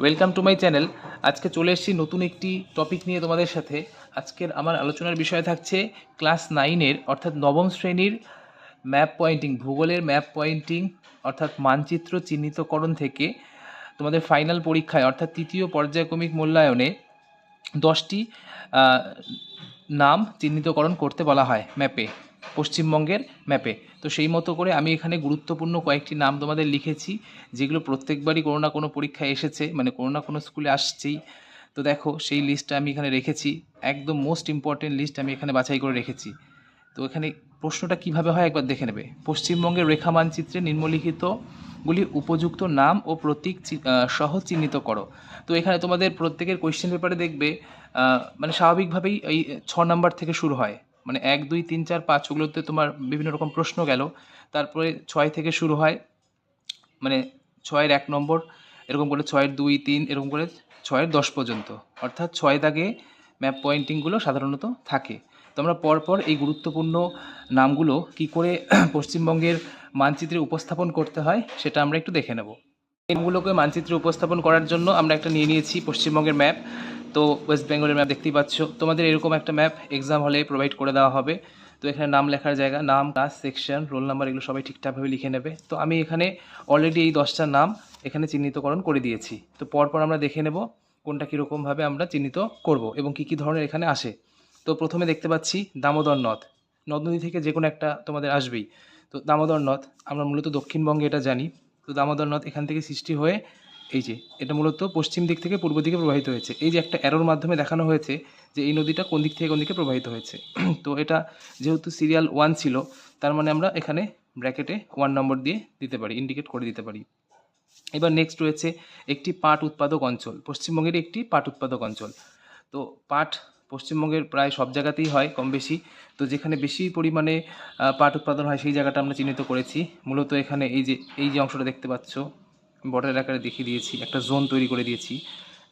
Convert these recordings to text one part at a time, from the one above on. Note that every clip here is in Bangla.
ওয়েলকাম টু মাই চ্যানেল আজকে চলে এসেছি নতুন একটি টপিক নিয়ে তোমাদের সাথে। আজকের আমার আলোচনার বিষয় থাকছে ক্লাস নাইনের অর্থাৎ নবম শ্রেণির ম্যাপ পয়েন্টিং ভূগোলের ম্যাপ পয়েন্টিং অর্থাৎ মানচিত্র চিহ্নিতকরণ থেকে তোমাদের ফাইনাল পরীক্ষায়, অর্থাৎ তৃতীয় পর্যায়ক্রমিক মূল্যায়নে দশটি নাম চিহ্নিতকরণ করতে বলা হয় ম্যাপে পশ্চিমবঙ্গের ম্যাপে। তো সেই মতো করে আমি এখানে গুরুত্বপূর্ণ কয়েকটি নাম তোমাদের লিখেছি, যেগুলো প্রত্যেকবারই কোনো না কোনো পরীক্ষায় এসেছে মানে কোনো না কোনো স্কুলে আসছেই। তো দেখো, সেই লিস্টটা আমি এখানে রেখেছি। একদম মোস্ট ইম্পর্টেন্ট লিস্ট আমি এখানে বাছাই করে রেখেছি। তো এখানে প্রশ্নটা কীভাবে হয় একবার দেখে নেবে। পশ্চিমবঙ্গের রেখা মানচিত্রে নিম্নলিখিতগুলি উপযুক্ত নাম ও প্রতীক সহ চিহ্নিত করো। তো এখানে তোমাদের প্রত্যেকের কোয়েশ্চেন পেপারে দেখবে মানে স্বাভাবিকভাবেই এই ছ নাম্বার থেকে শুরু হয়। মানে এক, দুই, তিন, চার, পাঁচ ওগুলোতে তোমার বিভিন্ন রকম প্রশ্ন গেল। তারপরে ছয় থেকে শুরু হয় মানে ছয়ের এক নম্বর, এরকম করে ছয়ের দুই, তিন, এরকম করে ছয়ের দশ পর্যন্ত। অর্থাৎ ছয় দাগে ম্যাপ পয়েন্টিংগুলো সাধারণত থাকে। তো আমরা পরপর এই গুরুত্বপূর্ণ নামগুলো কি করে পশ্চিমবঙ্গের মানচিত্রে উপস্থাপন করতে হয়, সেটা আমরা একটু দেখে নেব। নামগুলোকে মানচিত্রে উপস্থাপন করার জন্য আমরা একটা নিয়ে নিয়েছি পশ্চিমবঙ্গের ম্যাপ। তো ওয়েস্ট বেঙ্গলের ম্যাপ দেখতেই পাচ্ছ। তোমাদের এরকম একটা ম্যাপ এক্সাম হলে প্রোভাইড করে দেওয়া হবে। তো এখানে নাম লেখার জায়গা, নাম ক্লাস সেকশন রোল নাম্বার এগুলো সবাই ঠিকঠাকভাবে লিখে নেবে। তো আমি এখানে অলরেডি এই দশটা নাম এখানে চিহ্নিতকরণ করে দিয়েছি। তো পরপর আমরা দেখে নেব কোনটা কীরকমভাবে আমরা চিহ্নিত করব এবং কী কী ধরনের এখানে আসে। তো প্রথমে দেখতে পাচ্ছি দামোদর নদ। নদ নদী থেকে যে কোনো একটা তোমাদের আসবেই। তো দামোদর নদ, আমরা মূলত দক্ষিণবঙ্গে এটা জানি। তো দামোদর নদ এখান থেকে সৃষ্টি হয়ে এই যে, এটা মূলত পশ্চিম দিক থেকে পূর্ব দিকে প্রবাহিত হয়েছে। এই যে একটা অ্যারোর মাধ্যমে দেখানো হয়েছে যে এই নদীটা কোন দিক থেকে কোন দিকে প্রবাহিত হয়েছে। তো এটা যেহেতু সিরিয়াল ওয়ান ছিল, তার মানে আমরা এখানে ব্র্যাকেটে ওয়ান নম্বর দিয়ে দিতে পারি, ইন্ডিকেট করে দিতে পারি। এবার নেক্সট রয়েছে একটি পাট উৎপাদক অঞ্চল, পশ্চিমবঙ্গের একটি পাট উৎপাদক অঞ্চল। তো পাট পশ্চিমবঙ্গের প্রায় সব জায়গাতেই হয় কম বেশি। তো যেখানে বেশি পরিমাণে পাট উৎপাদন হয় সেই জায়গাটা আমরা চিহ্নিত করেছি। মূলত এখানে এই যে এই যে অংশটা দেখতে পাচ্ছ, বর্ডার আকারে দেখিয়ে দিয়েছি। একটা জোন তৈরি করে দিয়েছি।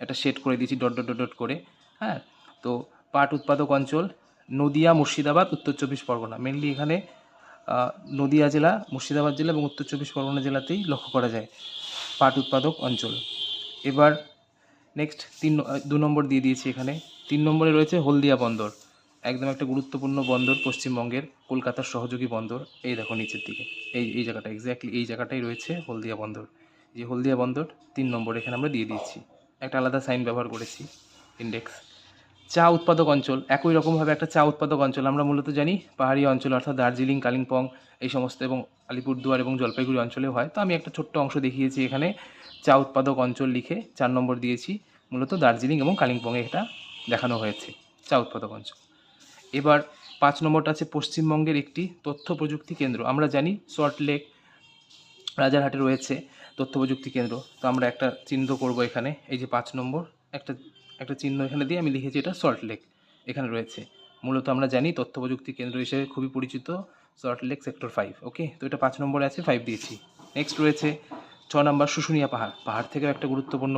একটা শেড করে দিয়েছি ডট ডট ডট করে। হ্যাঁ? তো পাট উৎপাদক অঞ্চল নদিয়া, মুর্শিদাবাদ, উত্তর চব্বিশ পরগনা। মেনলি এখানে নদিয়া জেলা, মুর্শিদাবাদ জেলা এবং উত্তর চব্বিশ পরগনা জেলাতেই লক্ষ্য করা যায় পাট উৎপাদক অঞ্চল। এবার নেক্সট তিন দু নম্বর দিয়ে দিয়েছি এখানে। তিন নম্বরে রয়েছে হলদিয়া বন্দর। একদম একটা গুরুত্বপূর্ণ বন্দর পশ্চিমবঙ্গের কলকাতার সহযোগী বন্দর। এই দেখো নিচের দিকে। এই এই জায়গাটা এক্স্যাক্টলি এই জায়গাটাই রয়েছে হলদিয়া বন্দর। যে হলদিয়া বন্দর, তিন নম্বর এখানে আমরা দিয়ে দিয়েছি। একটা আলাদা সাইন ব্যবহার করেছি ইন্ডেক্স চা উৎপাদক অঞ্চল, একই রকমভাবে একটা চা উৎপাদক অঞ্চল আমরা মূলত জানি পাহাড়ি অঞ্চল অর্থাৎ দার্জিলিং, কালিম্পং এই সমস্ত এবং আলিপুরদুয়ার এবং জলপাইগুড়ি অঞ্চলেও হয়। তো আমি একটা ছোট্ট অংশ দেখিয়েছি এখানে। চা উৎপাদক অঞ্চল লিখে চার নম্বর দিয়েছি। মূলত দার্জিলিং এবং কালিম্পংয়ে এটা দেখানো হয়েছে, চা উৎপাদক অঞ্চল। এবার পাঁচ নম্বরটা আছে পশ্চিমবঙ্গের একটি তথ্য প্রযুক্তি কেন্দ্র। আমরা জানি সল্টলেক রাজারহাটে রয়েছে তথ্য প্রযুক্তি কেন্দ্র। তো আমরা একটা চিহ্ন করব এখানে। এই যে পাঁচ নম্বর, একটা একটা চিহ্ন এখানে দিয়ে আমি লিখেছি এটা সল্টলেক এখানে রয়েছে। মূলত আমরা জানি তথ্য প্রযুক্তি কেন্দ্র হিসেবে খুবই পরিচিত সল্টলেক সেক্টর ফাইভ ওকে তো এটা পাঁচ নম্বরে আছে ফাইভ দিয়েছি। নেক্সট রয়েছে ছ নম্বর শুশুনিয়া পাহাড়। পাহাড় থেকেও একটা গুরুত্বপূর্ণ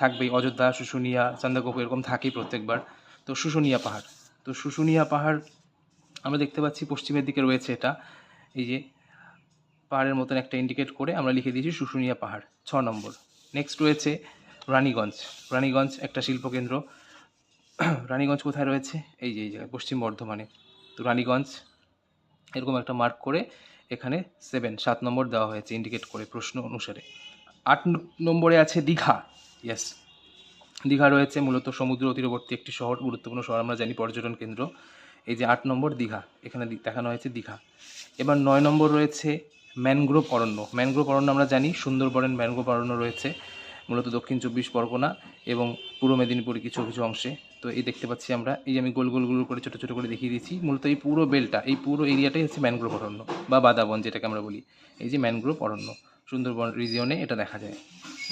থাকবেই, অযোধ্যা, শুশুনিয়া চান্দাকোপ এরকম থাকেই প্রত্যেকবার। তো শুশুনিয়া পাহাড়। তো শুশুনিয়া পাহাড় আমরা দেখতে পাচ্ছি, পশ্চিমের দিকে রয়েছে এটা। এই যে পাহাড়ের মতন একটা ইন্ডিকেট করে আমরা লিখে দিয়েছি শুশুনিয়া পাহাড়, ছ নম্বর। নেক্সট রয়েছে রানীগঞ্জ রানীগঞ্জ একটা শিল্পকেন্দ্র। রানীগঞ্জ কোথায় রয়েছে? এই যে, এই জায়গায়, পশ্চিম বর্ধমানে। তো রানীগঞ্জ, এরকম একটা মার্ক করে এখানে সেভেন সাত নম্বর দেওয়া হয়েছে ইন্ডিকেট করে প্রশ্ন অনুসারে। আট নম্বরে আছে দীঘা। ইয়েস দীঘা রয়েছে মূলত সমুদ্র তীরবর্তী একটি শহর, গুরুত্বপূর্ণ শহর। আমরা জানি পর্যটন কেন্দ্র। এই যে আট নম্বর দীঘা, এখানে দেখানো হয়েছে দীঘা। এবার নয় নম্বর রয়েছে ম্যানগ্রোভ অরণ্য। ম্যানগ্রোভ অরণ্য আমরা জানি, সুন্দরবনের ম্যানগ্রোভ অরণ্য রয়েছে। মূলত দক্ষিণ চব্বিশ পরগনা এবং পূর্ব মেদিনীপুরের কিছু কিছু অংশে। তো এই দেখতে পাচ্ছি আমরা, এই যে আমি গোল গোল গোল করে, ছোটো ছোটো করে দেখিয়ে দিয়েছি, মূলত এই পুরো বেলটা, এই পুরো এরিয়াটাই হচ্ছে ম্যানগ্রোভ অরণ্য বা বাদাবন যেটাকে আমরা বলি। এই যে ম্যানগ্রোভ অরণ্য, সুন্দরবন রিজিয়নে এটা দেখা যায়,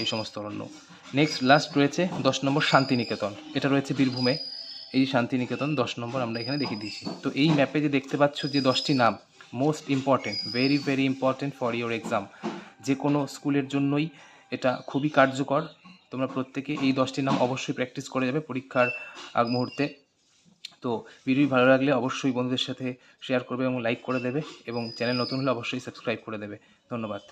এই সমস্ত অরণ্য। নেক্সট লাস্ট রয়েছে দশ নম্বর শান্তিনিকেতন, এটা রয়েছে বীরভূমে। এই যে শান্তিনিকেতন, দশ নম্বর আমরা এখানে দেখিয়ে দিয়েছি। তো এই ম্যাপে যে দেখতে পাচ্ছ যে দশটি নাম most important very very important for your exam যে কোনো স্কুলের জন্যই এটা খুবই কার্যকর। তোমরা প্রত্যেকে এই দশটির নাম অবশ্যই প্র্যাকটিস করে যাবে পরীক্ষার আগ মুহূর্তে। তো ভিডিও ভালো লাগলে অবশ্যই বন্ধুদের সাথে শেয়ার করবে এবং লাইক করে দেবে এবং চ্যানেল নতুন হলে অবশ্যই সাবস্ক্রাইব করে দেবে। ধন্যবাদ।